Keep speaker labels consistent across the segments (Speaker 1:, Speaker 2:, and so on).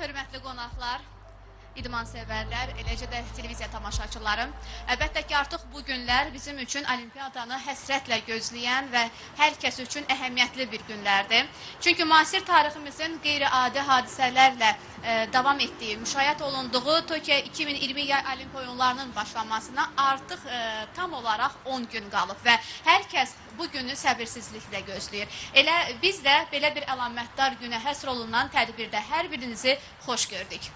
Speaker 1: hörmətli qonaqlar, idman sevərlər, eləcə də televiziya tamaşaçıları. Əlbəttə ki, artıq bu günlər bizim üçün olimpiyadanı həsrətlə gözləyən və hər kəs üçün əhəmiyyətli bir günlərdir. Çünki müasir tariximizin qeyri-adi hadisələrlə e, davam etdiyi, müşahidə olunduğu Tokyo 2020 yay olimpiya oyunlarının başlanmasına artıq e, tam olaraq 10 gün qalıb və hər kəs bu günü səbirsizliklə gözləyir. Elə biz də belə bir əlamətdar günə həsr olunan tədbirdə hər birinizi xoş gördük.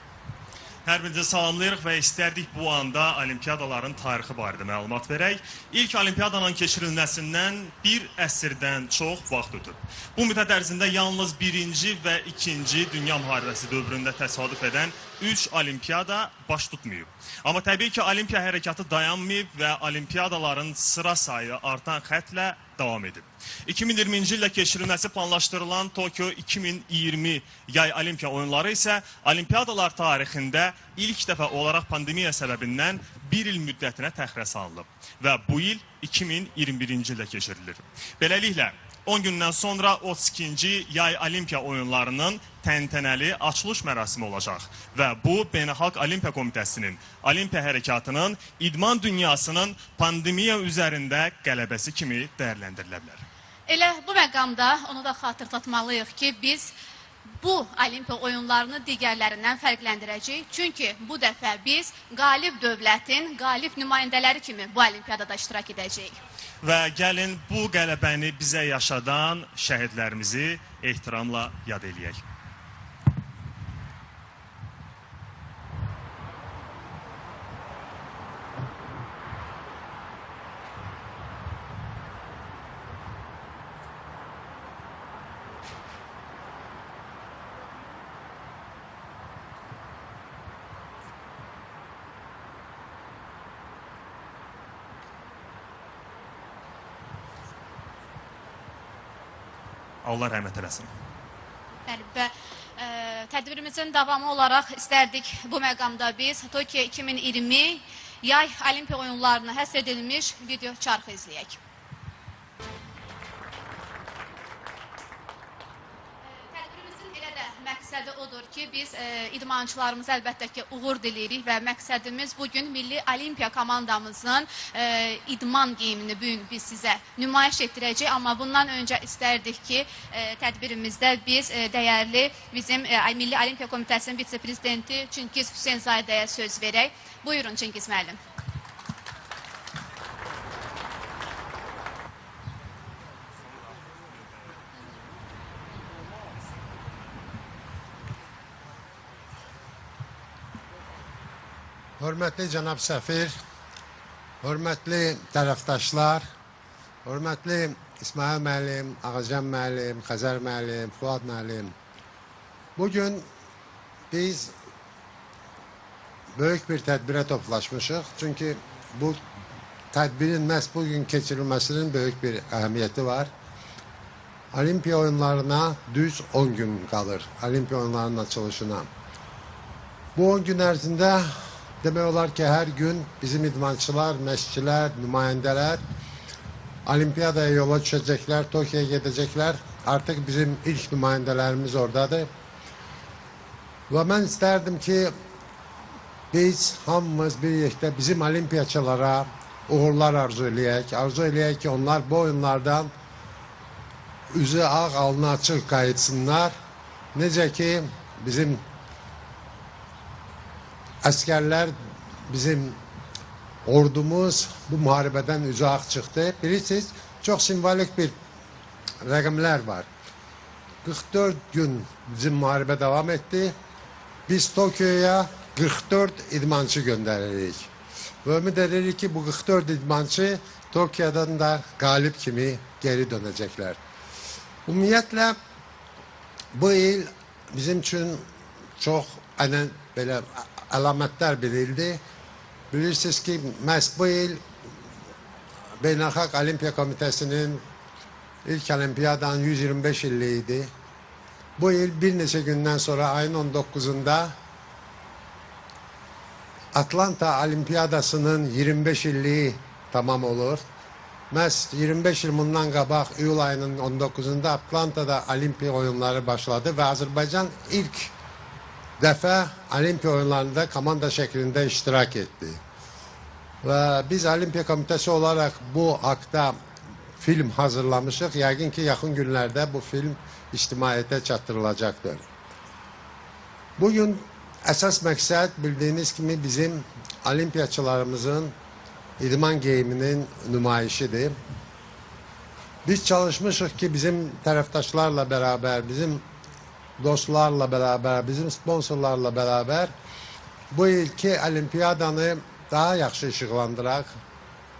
Speaker 2: Hər birinizi salamlayırıq və istərdik bu anda olimpiyadaların tarixi barədə məlumat verək. İlk olimpiyadanın keçirilməsindən bir əsrdən çox vaxt ötüb. Bu müddət ərzində yalnız birinci və ikinci Dünya müharibəsi dövründə təsadüf edən 3 olimpiyada baş tutmayıb. Amma təbii ki, olimpiya hərəkatı dayanmayıb və olimpiyadaların sıra sayı artan xətlə davam edib. 2020-ci ildə keçirilməsi planlaşdırılan Tokyo 2020 yay olimpiya oyunları isə olimpiyadalar tarixində ilk dəfə olaraq pandemiya səbəbindən bir il müddətinə təxirə salınıb və bu il 2021-ci ildə keçirilir. Beləliklə, 10 gündən sonra 32-ci yay olimpiya oyunlarının təntənəli açılış mərasimi olacaq və bu Beynəlxalq Olimpiya Komitəsinin, olimpiya hərəkatının, idman dünyasının pandemiya üzərində qələbəsi kimi dəyərləndirilə bilər.
Speaker 1: Elə bu məqamda onu da xatırlatmalıyıq ki, biz bu olimpiya oyunlarını digərlərindən fərqləndirəcəyik. Çünki bu dəfə biz qalib dövlətin qalib nümayəndələri kimi bu olimpiyadada iştirak edəcəyik.
Speaker 2: Və gəlin bu qələbəni bizə yaşadan şəhidlərimizi ehtiramla yad eləyək. Allah rəhmət eləsin.
Speaker 1: Bəli və ə, tədbirimizin davamı olaraq istərdik bu məqamda biz Tokyo 2020 yay olimpiya oyunlarına həsr edilmiş video çarxı izləyək. Ki, biz e, idmançılarımıza əlbəttə ki, uğur diləyirik və məqsədimiz bu gün Milli Olimpiya komandamızın e, idman geyimini bu gün biz sizə nümayiş etdirəcəyik, amma bundan öncə istərdik ki, e, tədbirimizdə biz e, dəyərli bizim e, Milli Olimpiya Komitəsinin vitse-prezidenti Çingiz Hüseynzadəyə söz verək. Buyurun Çingiz müəllim.
Speaker 3: Hörmətli cənab səfir, hörmətli tərəfdaşlar, hörmətli İsmail müəllim, Ağacan müəllim, Xəzər müəllim, Fuad müəllim. Bu gün biz böyük bir tədbirə toplaşmışıq. Çünki bu tədbirin məhz bu gün keçirilməsinin böyük bir əhəmiyyəti var. Olimpiya oyunlarına düz 10 gün qalır. Olimpiya oyunlarının açılışına. Bu 10 gün ərzində demək olar ki, hər gün bizim idmançılar, məşqçilər, nümayəndələr olimpiyadaya yola düşəcəklər, Tokyoya gedəcəklər. Artıq bizim ilk nümayəndələrimiz oradadır. Və mən istərdim ki, biz hamımız bir yekdə bizim olimpiyaçılara uğurlar arzu eləyək. Arzu eləyək ki, onlar bu oyunlardan üzü ağ, alnı açıq qayıtsınlar. Necə ki, bizim Əsgərlər bizim ordumuz bu müharibədən üzü ağ çıxdı. Bilirsiniz, çox simvolik bir rəqəmlər var. 44 gün bizim müharibə davam etdi. Biz Tokyoya 44 idmançı göndəririk. Və ümid edirik ki, bu 44 idmançı Tokyodan da qalib kimi geri dönəcəklər. Ümumiyyətlə bu il bizim üçün çox ənən belə əlamətlər bilildi. Bilirsiniz ki, məhz bu il Beynəlxalq Olimpiya Komitəsinin ilk olimpiyadanın 125 illiyi idi. Bu il bir neçə gündən sonra ayın 19-unda Atlanta Olimpiyadasının 25 illiyi tamam olur. Məhz 25 il bundan qabaq iyul ayının 19-unda Atlanta'da Olimpiya oyunları başladı və Azərbaycan ilk defa Olimpiya oyunlarında komanda şeklinde iştirak etti. Ve biz Olimpiya Komitesi olarak bu akta film hazırlamışız. Yəqin ki, yaxın günlərdə bu film ictimaiyyətə çatdırılacaktır. Bugün əsas məqsəd bildiyiniz kimi bizim olimpiyaçılarımızın idman geyiminin nümayişidir. Biz çalışmışıq ki, bizim tərəfdaşlarla beraber, bizim dostlarla beraber, bizim sponsorlarla beraber bu ilki olimpiyadanı daha yaxşı işıqlandıraq.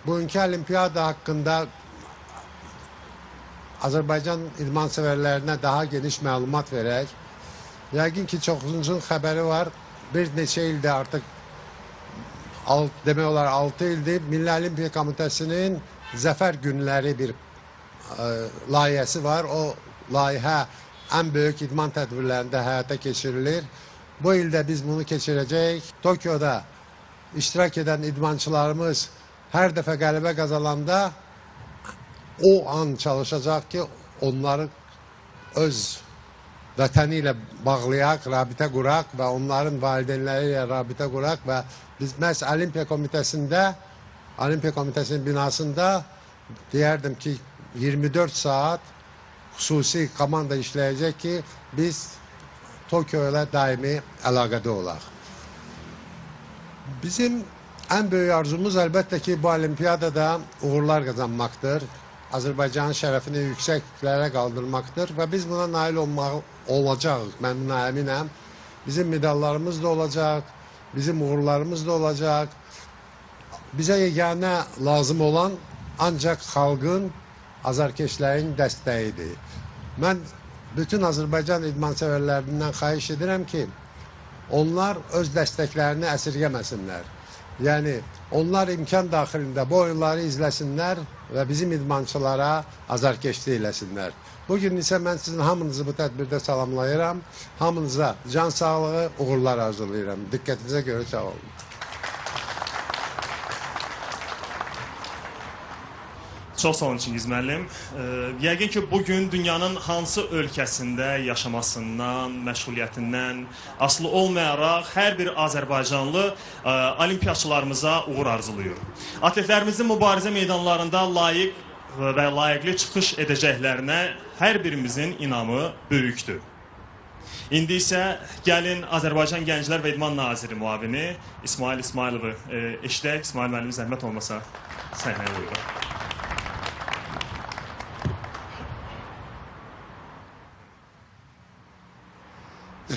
Speaker 3: Bugünkü olimpiyada haqqında Azərbaycan idman sevərlərinə daha geniş məlumat verək. Yəqin ki, çoxunuzun xəbəri var. Bir neçə ildə artıq alt, demək olar 6 ildir Milli Olimpiya Komitəsinin zəfər günləri bir ə, layihəsi var. O layihə ən böyük idman tədbirlərində həyata keçirilir. Bu ildə biz bunu keçirəcəyik. Tokyoda iştirak edən idmançılarımız hər dəfə qələbə qazananda o an çalışacaq ki, onları öz vətəni ilə bağlayaq, rabitə quraq və onların valideynləri ilə rabitə quraq və biz məhz Olimpiya Komitəsində, Olimpiya Komitəsinin binasında deyərdim ki, 24 saat xüsusi komanda işləyəcək ki, biz Tokyo ilə daimi əlaqədə olaq. Bizim ən böyük arzumuz əlbəttə ki, bu olimpiyadada uğurlar qazanmaqdır. Azərbaycanın şərəfini yüksəklərə qaldırmaqdır və biz buna nail olmaq olacağıq. Mən buna əminəm. Bizim medallarımız da olacaq, bizim uğurlarımız da olacaq. Bizə yeganə lazım olan ancaq xalqın, azarkeşlərin dəstəyidir. Mən bütün Azərbaycan idman sevərlərindən xahiş edirəm ki, onlar öz dəstəklərini əsirgəməsinlər. Yəni onlar imkan daxilində bu oyunları izləsinlər və bizim idmançılara azarkeşlik eləsinlər. Bu gün isə mən sizin hamınızı bu tədbirdə salamlayıram. Hamınıza can sağlığı, uğurlar arzulayıram. Diqqətinizə görə sağ olun.
Speaker 2: Çox sağ olun Çingiz müəllim. Yəqin ki, bu gün dünyanın hansı ölkəsində yaşamasından, məşğuliyyətindən asılı olmayaraq hər bir Azərbaycanlı olimpiyaçılarımıza uğur arzulayır. Atletlərimizin mübarizə meydanlarında layiq və layiqli çıxış edəcəklərinə hər birimizin inamı böyükdür. İndi isə gəlin Azərbaycan Gənclər və İdman Naziri müavini İsmail İsmailovu eşidək. İsmail müəllim zəhmət olmasa səhnəyə buyurun.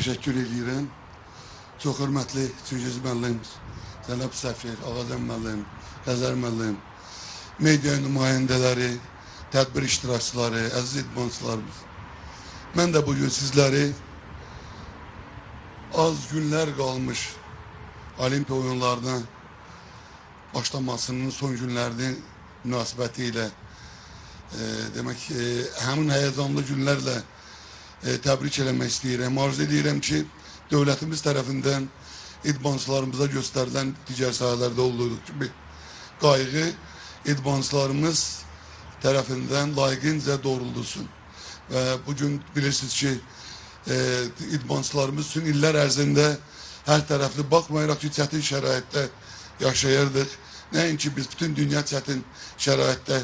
Speaker 4: Teşekkür ediyorum. Çok hürmetli Çingiz müəllim, Zeynep Səfir, Ağazəm müəllim, Qəzər müəllim, media nümayəndələri, tədbir iştirakçıları, əziz idmançılarımız. Mən də bugün sizləri az günlər qalmış Olimpiya oyunlarına başlamasının son günlərinin münasibəti ilə e, demək e, həmin həyəcanlı günlərlə e, təbrik eləmək istəyirəm. Arzu edirəm ki, dövlətimiz tərəfindən idmançılarımıza göstərilən digər sahələrdə olduğu kimi qayğı idmançılarımız tərəfindən layiqincə doğruldusun. Və bugün bilirsiniz ki, e, idmançılarımız üçün illər ərzində hər tərəfli baxmayaraq ki, çətin şəraitdə yaşayırdıq. Nəinki biz bütün dünya çətin şəraitdə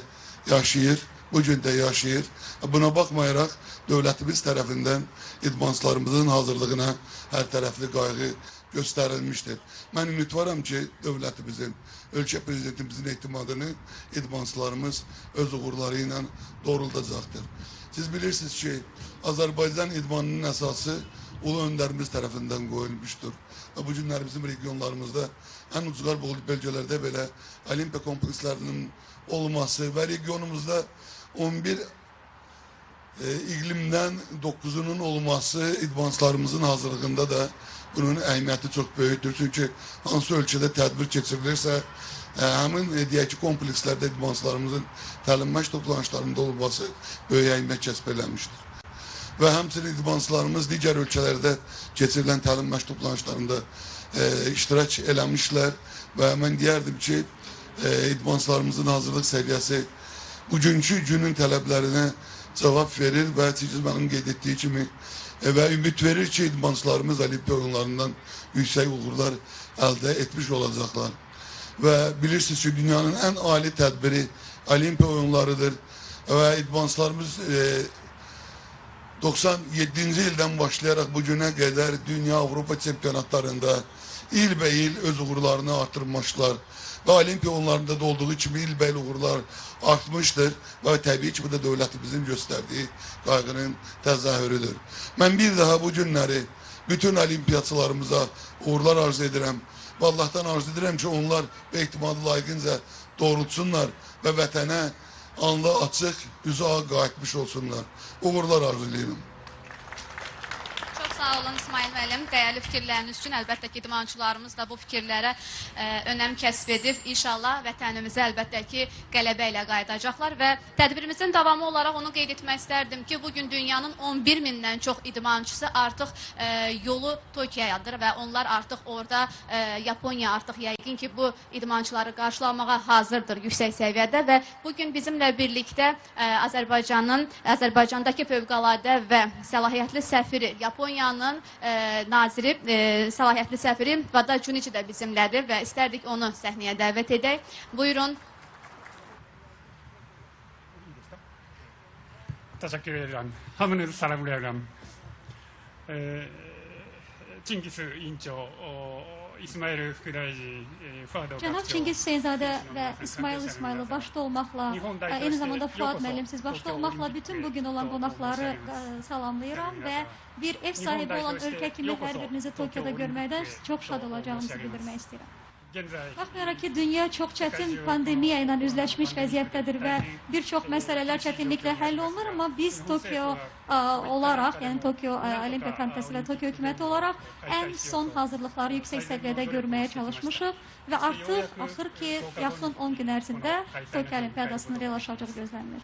Speaker 4: yaşayır, bugün də yaşayır. Buna baxmayaraq dövlətimiz tərəfindən idmançılarımızın hazırlığına hər tərəfli qayğı göstərilmişdir. Mən ümidvaram ki, dövlətimizin, ölkə prezidentimizin etimadını idmançılarımız öz uğurları ilə doğruldacaqdır. Siz bilirsiniz ki, Azərbaycan idmanının əsası ulu öndərimiz tərəfindən qoyulmuşdur. Və bu günlər bizim regionlarımızda ən ucqar bölgələrdə belə olimpiya komplekslərinin olması və regionumuzda 11 e, iqlimdən 9'unun olması idmançılarımızın hazırlığında da bunun əhəmiyyəti çox böyükdür. Çünki hansı ölkədə tədbir keçirilirsə, e, həmin e, deyək ki, komplekslərdə idmançılarımızın təlim-məşq toplanışlarında olması böyük əhəmiyyət kəsb eləmişdir. Və həmçinin idmançılarımız digər ölkələrdə keçirilən təlim-məşq toplanışlarında e, iştirak eləmişlər və mən deyərdim ki, e, idmançılarımızın hazırlıq səviyyəsi bugünkü günün tələblərinə cevap verir ve siz benim qeyd ettiği kimi ve ümit verir ki idmançılarımız olimpiya oyunlarından yüksek uğurlar elde etmiş olacaklar. Ve bilirsiniz ki dünyanın en âli tedbiri olimpiya oyunlarıdır. Ve idmançılarımız e, 97. ildən başlayaraq bu günə qədər dünya Avropa çempionatlarında ilbəil öz uğurlarını artırmışlar. Və olimpiya oyunlarında da olduğu kimi ilbəil uğurlar artmışdır və təbii ki bu da dövlətimizin göstərdiyi qayğının təzahürüdür. Mən bir daha bu günləri bütün olimpiyaçılarımıza uğurlar arzu edirəm. Və Allahdan arzu edirəm ki onlar bu ehtimalı layiqincə doğrultsunlar və vətənə anlı açıq, üzü ağ qayıtmış olsunlar. Uğurlar arzu edirəm.
Speaker 1: Sağ olun İsmail müəllim. Dəyərli fikirləriniz üçün əlbəttə ki, idmançılarımız da bu fikirlərə ə, önəm kəsb edib. İnşallah vətənimizə əlbəttə ki, qələbə ilə qayıdacaqlar və tədbirimizin davamı olaraq onu qeyd etmək istərdim ki, bu gün dünyanın 11 mindən çox idmançısı artıq ə, yolu Tokyoyadır və onlar artıq orada ə, Yaponiya artıq yəqin ki, bu idmançıları qarşılamağa hazırdır yüksək səviyyədə və bu gün bizimlə birlikdə ə, Azərbaycanın Azərbaycandakı fövqəladə və səlahiyyətli səfiri Yaponiyanın ə, naziri ə, səlahiyyətli səfiri Vada Junichi də bizimlədir və istərdik onu səhnəyə dəvət edək. Buyurun.
Speaker 5: Teşekkür ederim. Hamınızı selamlıyorum. Ee, Çingiz İnço, İsmail Fıkıdaycı, e, Fuad
Speaker 6: Cənab Çingiz Seyzadə və İsmail İsmailov başda olmaqla,
Speaker 5: Daikyo
Speaker 6: eyni zamanda Fuad müəllim siz başda olmaqla bütün bugün olan qonaqları ə, salamlayıram və bir ev sahibi olan ölkə kimi hər birinizi
Speaker 5: Tokyo
Speaker 6: Tokyoda görməkdən çox şad olacağımızı bildirmək istəyirəm. Baxmayaraq ki, dünya çox çətin pandemiya ilə üzləşmiş vəziyyətdədir və bir çox məsələlər çətinliklə həll olunur, amma biz Tokyo ə, olaraq, yəni Tokio ə, e, Olimpiya Komitəsi və Tokio hökuməti olaraq ən son hazırlıqları yüksək səviyyədə görməyə çalışmışıq və artıq axır ki, yaxın 10 gün ərzində Tokio Olimpiadasının reallaşacağı gözlənilir.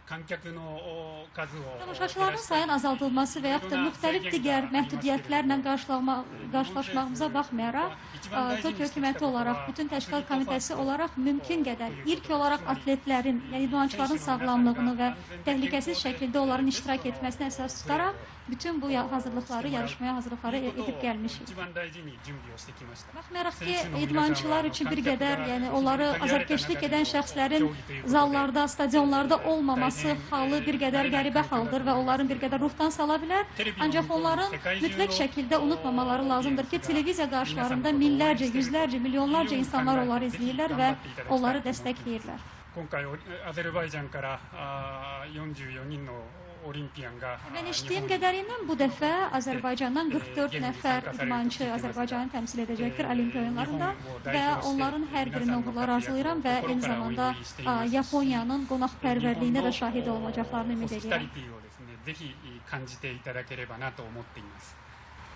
Speaker 6: Tamaşaçıların sayının azaldılması və yaxud da müxtəlif digər məhdudiyyətlərlə qarşılaşma, qarşılaşmağımıza baxmayaraq, e, ə, Tokio hökuməti olaraq, bütün təşkilat komitəsi olaraq mümkün qədər ilk olaraq atletlərin, yəni idmançıların sağlamlığını və təhlükəsiz şəkildə onların iştirak etməsini əsas tutaraq bütün bu ya- hazırlıqları, yarışmaya hazırlıqları e- edib gəlmişik.
Speaker 5: 一番大事に準備をしてきました。
Speaker 6: Baxmayaraq ki, idmançılar üçün bir qədər, yəni onları azarkeşlik edən şəxslərin zallarda, stadionlarda olmaması halı bir qədər qəribə haldır və onların bir qədər ruhdan sala bilər. Ancaq onların mütləq şəkildə unutmamaları lazımdır ki, televiziya qarşılarında minlərcə, yüzlərcə, milyonlarca insanlar onları izləyirlər və onları dəstəkləyirlər.
Speaker 5: 今回おアゼルバイジャンからあー44人の オリンピアンが
Speaker 6: Mən
Speaker 5: あー
Speaker 6: eşitdiyim
Speaker 5: 日本
Speaker 6: qədərilə bu dəfə Azərbaycandan 44 nəfər idmançı Azərbaycanı təmsil edəcəkdir Olimpiya oyunlarında və onların hər birinə uğurlar arzulayıram və eyni zamanda a, Yaponiyanın qonaqpərvərliyinə də şahid olacaqlarını
Speaker 5: ホ
Speaker 6: ümid
Speaker 5: スピタ
Speaker 6: edirəm.
Speaker 5: リティをですねぜひ感じていただければなと思っています。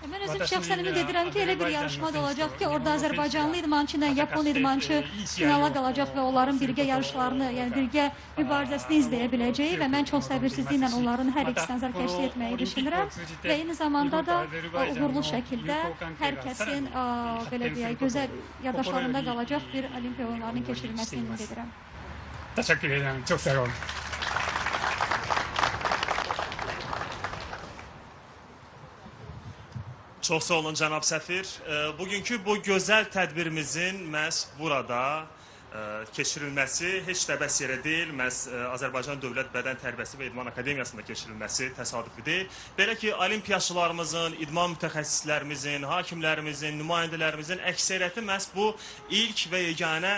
Speaker 6: Mən özüm şəxsən ümid edirəm ki, elə bir yarışma da olacaq ki, orada Azərbaycanlı idmançı ilə Yapon idmançı finala qalacaq və onların birgə yarışlarını, yəni birgə mübarizəsini izləyə biləcəyi və mən çox səbirsizliklə onların hər ikisini azarkeşlik etməyi düşünürəm və eyni zamanda da uğurlu şəkildə hər kəsin ə, belə deyək, gözəl yaddaşlarında qalacaq bir Olimpiya oyunlarının keçirilməsini ümid edirəm.
Speaker 5: Teşekkür ederim. Çok sağ olun.
Speaker 2: Çox sağ olun cənab səfir. Bugünkü bu gözəl tədbirimizin məhz burada keçirilməsi heç də bəs yerə deyil. Məhz Azərbaycan Dövlət Bədən Tərbiyəsi və İdman Akademiyasında keçirilməsi təsadüfi deyil. Belə ki, olimpiyaçılarımızın, idman mütəxəssislərimizin, hakimlərimizin, nümayəndələrimizin əksəriyyəti məhz bu ilk və yeganə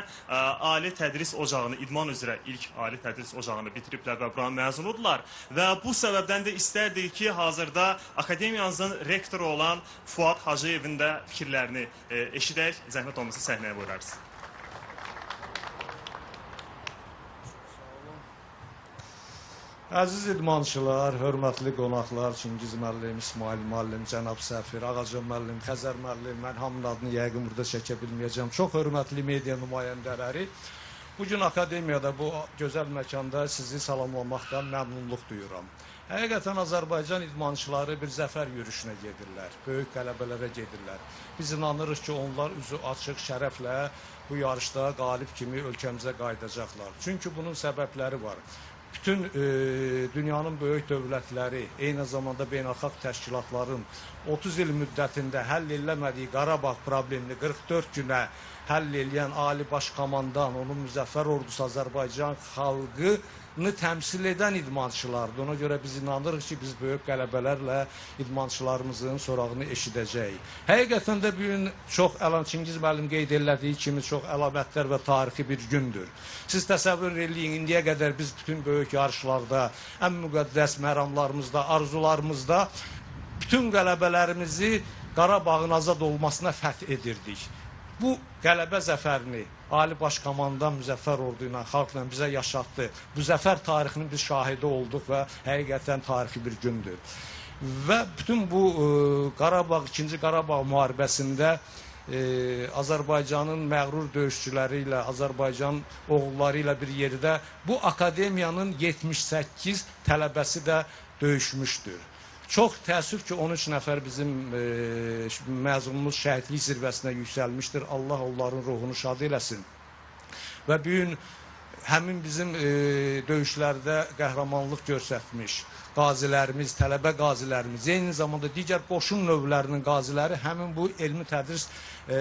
Speaker 2: ali tədris ocağını, idman üzrə ilk ali tədris ocağını bitiriblər və buranın məzunudurlar. Və bu səbəbdən də istərdik ki, hazırda akademiyamızın rektoru olan Fuad Hacıyevin də fikirlərini eşidək. Zəhmət olmasa səhnəyə buyurarsınız.
Speaker 7: Əziz idmançılar, hörmətli qonaqlar, Çingiz müəllim, İsmail müəllim, cənab Səfir, Ağacan müəllim, Xəzər müəllim, mən hamının adını yəqin burada çəkə bilməyəcəm. Çox hörmətli media nümayəndələri, bu gün akademiyada bu gözəl məkanda sizi salamlamaqdan məmnunluq duyuram. Həqiqətən Azərbaycan idmançıları bir zəfər yürüşünə gedirlər, böyük qələbələrə gedirlər. Biz inanırıq ki, onlar üzü açıq şərəflə bu yarışda qalib kimi ölkəmizə qayıdacaqlar. Çünki bunun səbəbləri var. Bütün e, dünyanın böyük dövlətləri, eyni zamanda beynəlxalq təşkilatların 30 il müddətində həll ediləmədiyi Qarabağ problemini 44 günə həll edən Ali Baş Komandan, onun müzəffər ordusu Azərbaycan xalqını təmsil edən idmançılardır. Ona görə biz inanırıq ki, biz böyük qələbələrlə idmançılarımızın sorağını eşidəcəyik. Həqiqətən də bu gün çox Əlan Çingiz müəllim qeyd elədiyi kimi çox əlamətdar və tarixi bir gündür. Siz təsəvvür eləyin, indiyə qədər biz bütün böyük yarışlarda, ən müqəddəs məramlarımızda, arzularımızda bütün qələbələrimizi Qarabağın azad olmasına fəth edirdik. Bu qələbə zəfərini Ali Baş Komandan Müzəffər Ordu ilə, xalqla bizə yaşatdı. Bu zəfər tarixinin biz şahidi olduq və həqiqətən tarixi bir gündür. Və bütün bu e, Qarabağ, 2-ci Qarabağ müharibəsində e, Azərbaycanın məğrur döyüşçüləri ilə, Azərbaycan oğulları ilə bir yerdə bu akademiyanın 78 tələbəsi də döyüşmüşdür. Çox təəssüf ki, 13 nəfər bizim e, məzunumuz şəhidlik zirvəsinə yüksəlmişdir. Allah onların ruhunu şad eləsin. Və bu gün həmin bizim e, döyüşlərdə qəhrəmanlıq göstərmiş qazilərimiz, tələbə qazilərimiz, eyni zamanda digər qoşun növlərinin qaziləri həmin bu elmi tədris e,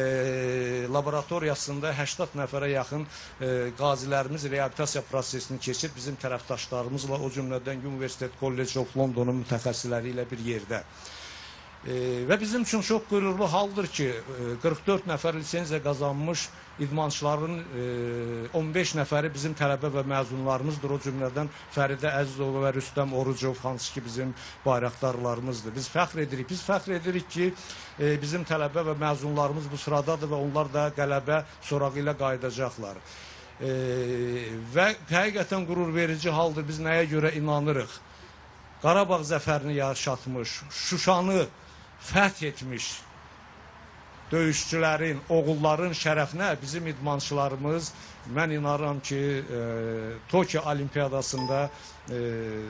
Speaker 7: laboratoriyasında 80 nəfərə yaxın e, qazilərimiz reabilitasiya prosesini keçir bizim tərəfdaşlarımızla, o cümlədən Universitet College of Londonun mütəxəssisləri ilə bir yerdə. E, və bizim üçün çox qürurlu haldır ki, e, 44 nəfər lisenziya qazanmış idmançıların e, 15 nəfəri bizim tələbə və məzunlarımızdır. O cümlədən Fəridə Əzizova və Rüstəm Orucov hansı ki bizim bayraqdarlarımızdır. Biz fəxr edirik. Biz fəxr edirik ki, e, bizim tələbə və məzunlarımız bu sıradadır və onlar da qələbə sorağı ilə qayıdacaqlar. E, və həqiqətən qürur verici haldır. Biz nəyə görə inanırıq? Qarabağ zəfərini yaşatmış, Şuşanı fəth etmiş döyüşçülərin, oğulların şərəfinə bizim idmançılarımız mən inanıram ki, e, Tokyo Olimpiyadasında e,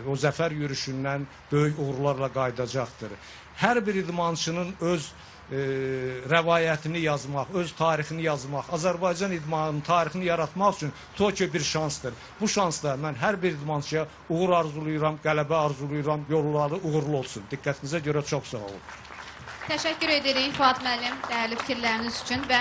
Speaker 7: o zəfər yürüşündən böyük uğurlarla qayıdacaqdır. Hər bir idmançının öz e, rəvayətini yazmaq, öz tarixini yazmaq, Azərbaycan idmanının tarixini yaratmaq üçün Tokyo bir şansdır. Bu şansda mən hər bir idmançıya uğur arzulayıram, qələbə arzulayıram, yolları uğurlu olsun. Diqqətinizə görə çox sağ olun.
Speaker 1: Təşəkkür edirik Fuad müəllim dəyərli fikirləriniz üçün və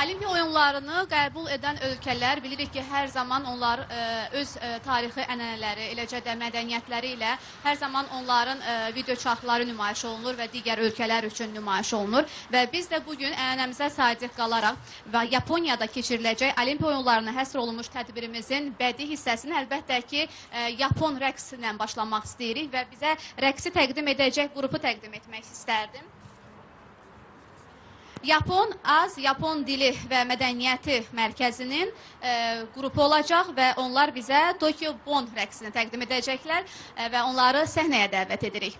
Speaker 1: Olimpiya oyunlarını qəbul edən ölkələr bilirik ki, hər zaman onlar ə, öz ə, tarixi ənənələri, eləcə də mədəniyyətləri ilə hər zaman onların ə, video çarxları nümayiş olunur və digər ölkələr üçün nümayiş olunur və biz də bu gün ənənəmizə sadiq qalaraq və Yaponiyada keçiriləcək Olimpiya oyunlarına həsr olunmuş tədbirimizin bədii hissəsini əlbəttə ki, ə, Yapon rəqsi ilə başlamaq istəyirik və bizə rəqsi təqdim edəcək qrupu təqdim etmək istərdim. Yapon Az Yapon Dili və Mədəniyyəti Mərkəzinin e, qrupu olacaq və onlar bizə Tokyo Bon rəqsini təqdim edəcəklər e, və onları səhnəyə dəvət edirik.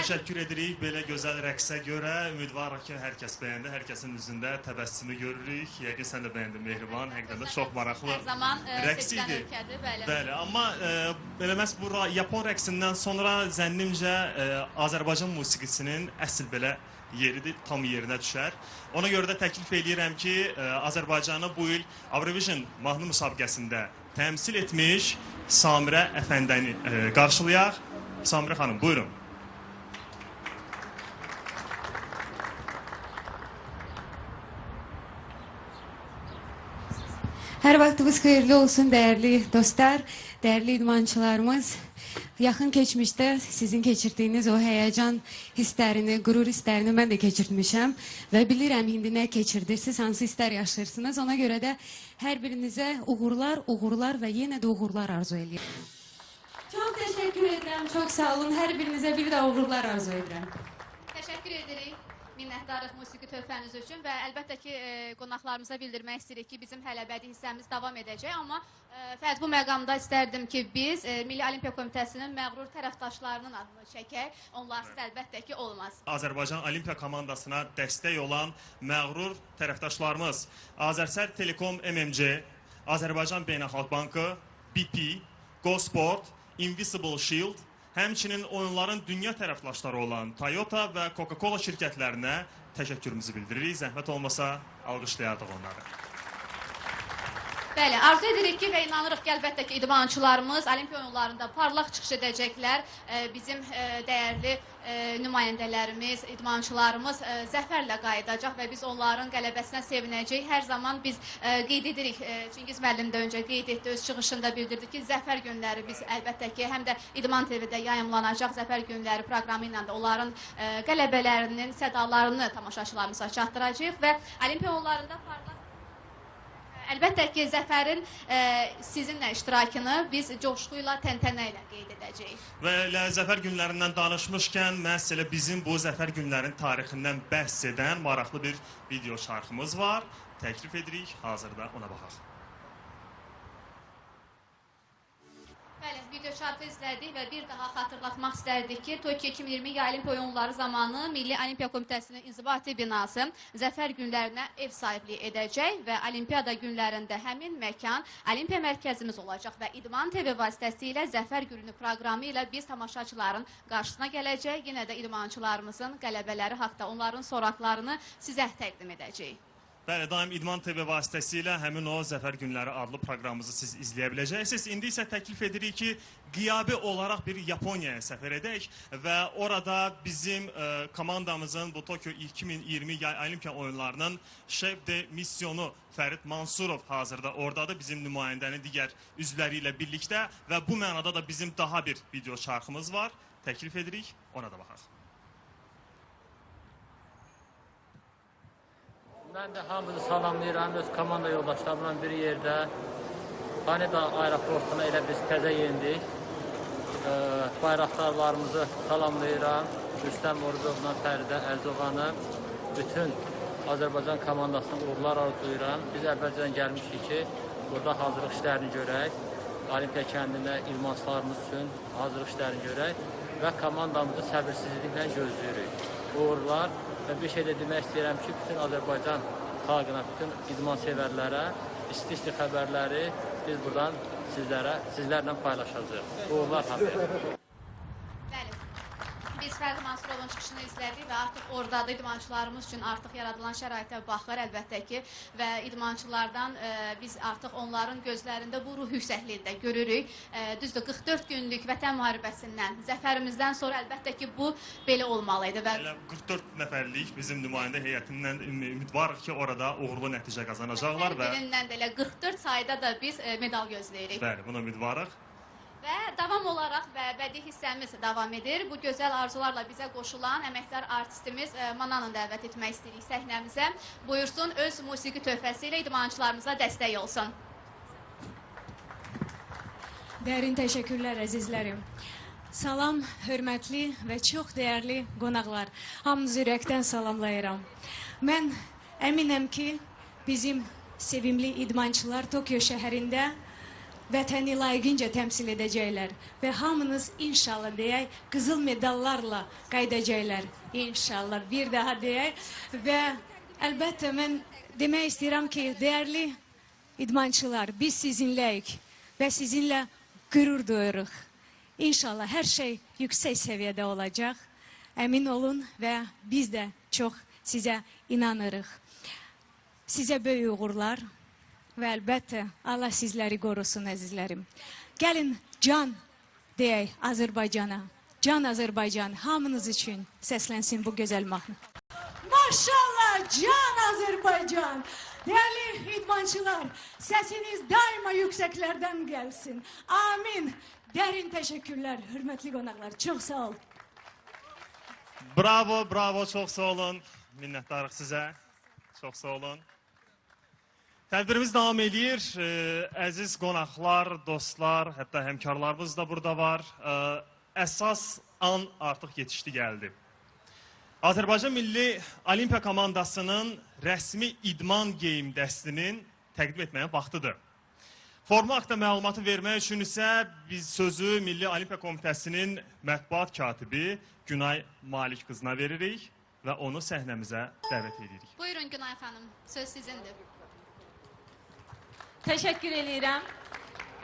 Speaker 2: Təşəkkür edirik belə gözəl rəqsə görə. Ümidvarıq ki, hər kəs bəyəndi. Hər kəsin üzündə təbəssümü görürük. Yəqin sən də bəyəndin Mehriban. Həqiqətən də çox maraqlı
Speaker 1: Hər zaman e,
Speaker 2: rəqs idi.
Speaker 1: ölkədir, bəli.
Speaker 2: Bəli, amma e, belə məhz bu Yapon rəqsindən sonra zənnimcə e, Azərbaycan musiqisinin əsl belə yeridir, tam yerinə düşər. Ona görə də təklif eləyirəm ki, e, Azərbaycanı bu il Eurovision mahnı müsabiqəsində təmsil etmiş Samirə Əfəndəni e, qarşılayaq. Samirə xanım, buyurun.
Speaker 8: Vaxtınız xeyirli olsun dəyərli dostlar, dəyərli idmançılarımız. Yaxın keçmişdə sizin keçirdiyiniz o həyəcan hisslərini, qürur hisslərini mən də keçirtmişəm və bilirəm indi nə keçirdirsiniz, hansı hisslər yaşayırsınız. Ona görə də hər birinizə uğurlar, uğurlar və yenə də uğurlar arzu edirəm. Çox təşəkkür edirəm, çox sağ olun. Hər birinizə bir də uğurlar arzu edirəm.
Speaker 1: Təşəkkür edirik. Minnətdarıq musiqi töhfəniz üçün və əlbəttə ki, e, qonaqlarımıza bildirmək istəyirik ki, bizim hələ bədii hissəmiz davam edəcək, amma e, Fəd bu məqamda istərdim ki, biz e, Milli Olimpiya Komitəsinin məğrur tərəfdaşlarının adını çəkək. Onlarsız əlbəttə ki, olmaz.
Speaker 2: Azərbaycan Olimpiya komandasına dəstək olan məğrur tərəfdaşlarımız Azərsər Telekom MMC, Azərbaycan Beynəlxalq Bankı, BP, GoSport, Invisible Shield, həmçinin oyunların dünya tərəfdaşları olan Toyota və Coca-Cola şirkətlərinə təşəkkürümüzü bildiririk. Zəhmət olmasa alqışlayardıq onları.
Speaker 1: Bəli, arzu edirik ki və inanırıq ki, əlbəttə ki, idmançılarımız Olimpiya oyunlarında parlaq çıxış edəcəklər. E, Bizim e, dəyərli e, nümayəndələrimiz, idmançılarımız zəfərlə qayıdacaq və biz onların qələbəsinə sevinəcəyik. Hər zaman biz qeyd edirik, Çingiz müəllim də öncə qeyd etdi, öz çıxışında bildirdi ki, zəfər günləri biz əlbəttə ki, həm də İdman TV-də yayımlanacaq zəfər günləri proqramı ilə də onların qələbələrinin sədalarını tamaşaçılarımıza çatdıracağıq və Olimpiya oyunlarında parlaq Əlbəttə ki, zəfərin e, sizinlə iştirakını biz coşqu ilə, təntənə ilə qeyd edəcəyik.
Speaker 2: Və elə zəfər günlərindən danışmışkən, məhz elə bizim bu zəfər günlərin tarixindən bəhs edən maraqlı bir video şarkımız var. Təklif edirik, hazırda ona baxaq.
Speaker 1: Bəli, video çarpı izlədik və bir daha xatırlatmaq istərdik ki, Tokyo 2020 yay Olimpiya oyunları zamanı Milli Olimpiya Komitəsinin inzibati binası zəfər günlərinə ev sahibliyi edəcək və Olimpiada günlərində həmin məkan Olimpiya mərkəzimiz olacaq və İdman TV vasitəsilə zəfər günü proqramı ilə biz tamaşaçıların qarşısına gələcək. Yenə də idmançılarımızın qələbələri haqqında onların soraklarını sizə təqdim edəcəyik.
Speaker 2: Bəli, daim İdman TV vasitəsilə həmin o Zəfər Günləri adlı proqramımızı siz izləyə biləcəksiniz. İndi isə təklif edirik ki, qiyabi olaraq bir Yaponiyaya səfər edək və orada bizim e, komandamızın bu Tokyo 2020 yay Olimpiya oyunlarının şef de missionu Fərid Mansurov hazırda oradadır bizim nümayəndənin digər üzvləri ilə birlikdə və bu mənada da bizim daha bir video çarxımız var. Təklif edirik, ona da baxaq.
Speaker 9: Mən də hamınızı salamlayıram, öz komanda yoldaşlarımla bir yerdə Haneda aeroportuna elə biz təzə yendik. Ee, bayraqdarlarımızı salamlayıram. Rüstəm Orucovla Fəridə Ərzovanı, bütün Azərbaycan komandasına uğurlar arzulayıram. Biz əvvəlcədən gəlmişik ki, burada hazırlıq işlərini görək. Olimpiya kəndində ilmançılarımız üçün hazırlıq işlərini görək və komandamızı səbirsizliklə gözləyirik. Uğurlar və bir şey də demək istəyirəm ki, bütün Azərbaycan xalqına, bütün idman sevərlərə isti-isti xəbərləri biz buradan sizlərə, sizlərlə paylaşacağıq. Uğurlar hamıya.
Speaker 1: Fərdi Mansurovun çıxışını izlədik və artıq orada da idmançılarımız üçün artıq yaradılan şəraitə baxır əlbəttə ki və idmançılardan e, biz artıq onların gözlərində bu ruh yüksəkliyində görürük. E, düzdür 44 günlük vətən müharibəsindən, zəfərimizdən sonra əlbəttə ki bu belə olmalı idi və
Speaker 2: Elə 44 nəfərlik bizim nümayəndə heyətindən ümid- ümidvarıq ki, orada uğurlu nəticə qazanacaqlar və
Speaker 1: birindən də elə 44 sayda da biz e, medal gözləyirik.
Speaker 2: bəli, buna ümidvarıq.
Speaker 1: Və davam olaraq və bədii hissəmiz davam edir. Bu gözəl arzularla bizə qoşulan əməkdar artistimiz e, Mananı dəvət etmək istəyirik səhnəmizə. Buyursun öz musiqi töhfəsi ilə idmançılarımıza dəstək olsun.
Speaker 10: Dərin təşəkkürlər əzizlərim. Salam, hörmətli və çox dəyərli qonaqlar. Hamınızı ürəkdən salamlayıram. Mən əminəm ki, bizim sevimli idmançılar Tokyo şəhərində vətəni layiqincə təmsil edəcəklər və hamınız inşallah deyək qızıl medallarla qayıdacaqlar. İnşallah bir daha deyək və əlbəttə mən demək istəyirəm ki, dəyərli idmançılar, biz sizinləyik və sizinlə qürur duyuruq. İnşallah hər şey yüksək səviyyədə olacaq. Əmin olun və biz də çox sizə inanırıq. Sizə böyük uğurlar və əlbəttə Allah sizləri qorusun əzizlərim. Gəlin can deyək Azərbaycana. Can Azərbaycan hamınız üçün səslənsin bu gözəl mahnı. Maşallah can Azərbaycan. Değerli idmançılar, sesiniz daima yükseklerden gelsin. Amin. Derin teşekkürler, hürmetli konaklar. Çok sağ ol.
Speaker 2: Bravo, bravo, çox sağ olun. Minnətdarıq sizə. Çox sağ olun. Tədbirimiz davam. Ee, əziz qonaqlar, dostlar, hətta həmkarlarımız da burada var. Əsas an artıq yetişdi gəldi. Azərbaycan Milli Olimpiya komandasının rəsmi idman geyim dəstinin təqdim etməyə vaxtıdır. Forma haqqında məlumatı vermək üçün isə biz sözü Milli Olimpiya Komitəsinin mətbuat katibi Günay Malik qızına veririk və onu səhnəmizə dəvət edirik.
Speaker 1: Buyurun Günay xanım, söz sizindir.
Speaker 11: Təşəkkür eləyirəm.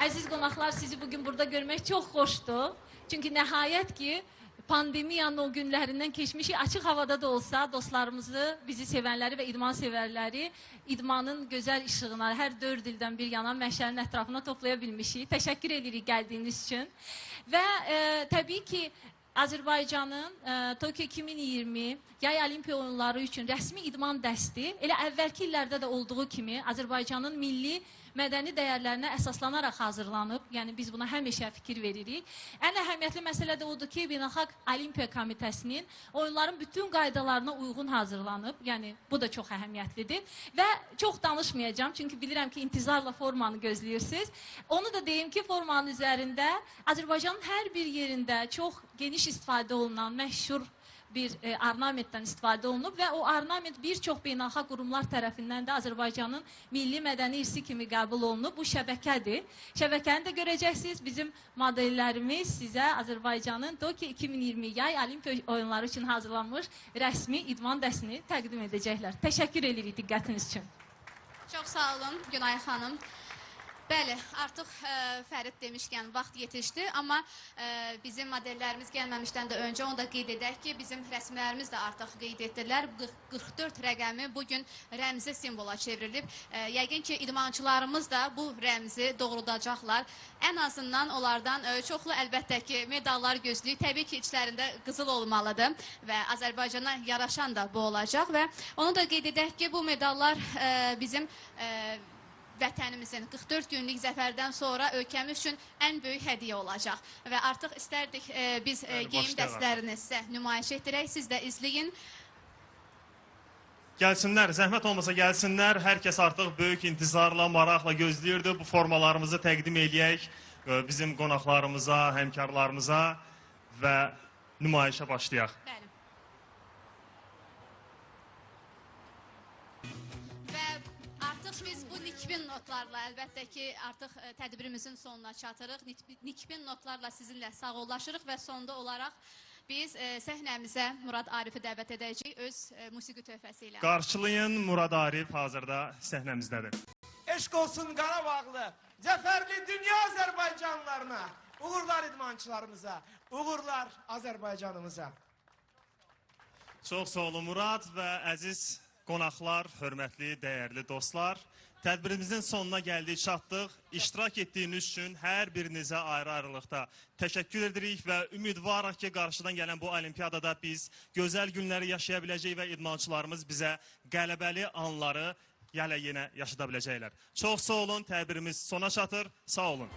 Speaker 11: Əziz qonaqlar, sizi bu gün burada görmək çox xoşdur. Çünki nəhayət ki, pandemiyanın o günlərindən keçmişik. Açıq havada da olsa dostlarımızı, bizi sevənləri və idman sevərləri idmanın gözəl işığına hər 4 ildən bir yanan məşəlin ətrafına toplaya bilmişik. Təşəkkür edirik gəldiyiniz üçün. Və e, təbii ki, Azərbaycanın e, Tokyo 2020 yay olimpiya oyunları üçün rəsmi idman dəsti elə əvvəlki illərdə də olduğu kimi Azərbaycanın milli mədəni dəyərlərinə əsaslanaraq hazırlanıb. Yəni biz buna həmişə fikir veririk. Ən əhəmiyyətli məsələ də odur ki, Beynəlxalq Olimpiya Komitəsinin oyunların bütün qaydalarına uyğun hazırlanıb. Yəni bu da çox əhəmiyyətlidir və çox danışmayacağam çünki bilirəm ki, intizarla formanı gözləyirsiniz. Onu da deyim ki, formanın üzərində Azərbaycanın hər bir yerində çox geniş istifadə olunan məşhur bir e, ornamentdən istifadə olunub və o ornament bir çox beynəlxalq qurumlar tərəfindən də Azərbaycanın milli mədəni irsi kimi qəbul olunub. Bu şəbəkədir. Şəbəkəni də görəcəksiniz. Bizim modellərimiz sizə Azərbaycanın Tokyo 2020 yay olimpiya oyunları üçün hazırlanmış rəsmi idman dəstini təqdim edəcəklər. Təşəkkür edirik diqqətiniz üçün.
Speaker 1: Çox sağ olun Günay xanım. Bəli, artıq ə, Fərid demişkən vaxt yetişdi, amma ə, bizim modellərimiz gəlməmişdən də öncə onu da qeyd edək ki, bizim rəsmlərimiz də artıq qeyd etdilər. Qırx- 44 rəqəmi bu gün rəmzi simvola çevrilib. Ə, yəqin ki, idmançılarımız da bu rəmzi doğrudacaqlar. Ən azından onlardan ə, çoxlu əlbəttə ki, medallar gözləyir. Təbii ki, içlərində qızıl olmalıdır və Azərbaycana yaraşan da bu olacaq və onu da qeyd edək ki, bu medallar ə, bizim ə, vətənimizin 44 günlük zəfərdən sonra ölkəmiz üçün ən böyük hədiyyə olacaq. Və artıq istərdik e, biz e, geyim dəstlərini sizə nümayiş etdirək, siz də izləyin.
Speaker 2: Gəlsinlər, zəhmət olmasa gəlsinlər. Hər kəs artıq böyük intizarla, maraqla gözləyirdi. Bu formalarımızı təqdim eləyək e, bizim qonaqlarımıza, həmkarlarımıza və nümayişə başlayaq.
Speaker 1: Bəli. Artıq biz bu nikbin notlarla əlbəttə ki, artıq e, tədbirimizin sonuna çatırıq. Nik- Nikbin notlarla sizinlə sağollaşırıq və sonda olaraq biz e, səhnəmizə Murad Arifi dəvət edəcəyik öz e, musiqi töhfəsi ilə.
Speaker 2: Qarşılayın Murad Arif hazırda səhnəmizdədir.
Speaker 12: Eşq olsun Qarabağlı, zəfərli dünya Azərbaycanlılarına, uğurlar idmançılarımıza, uğurlar Azərbaycanımıza.
Speaker 2: Çox sağ olun Murad və əziz qonaqlar, hörmətli, dəyərli dostlar. Tədbirimizin sonuna gəldik, çatdıq. İştirak etdiyiniz üçün hər birinizə ayrı-ayrılıqda təşəkkür edirik və ümidvarıq ki, qarşıdan gələn bu olimpiyadada biz gözəl günləri yaşaya biləcəyik və idmançılarımız bizə qələbəli anları yenə yenə yaşada biləcəklər. Çox sağ olun, tədbirimiz sona çatır. Sağ olun.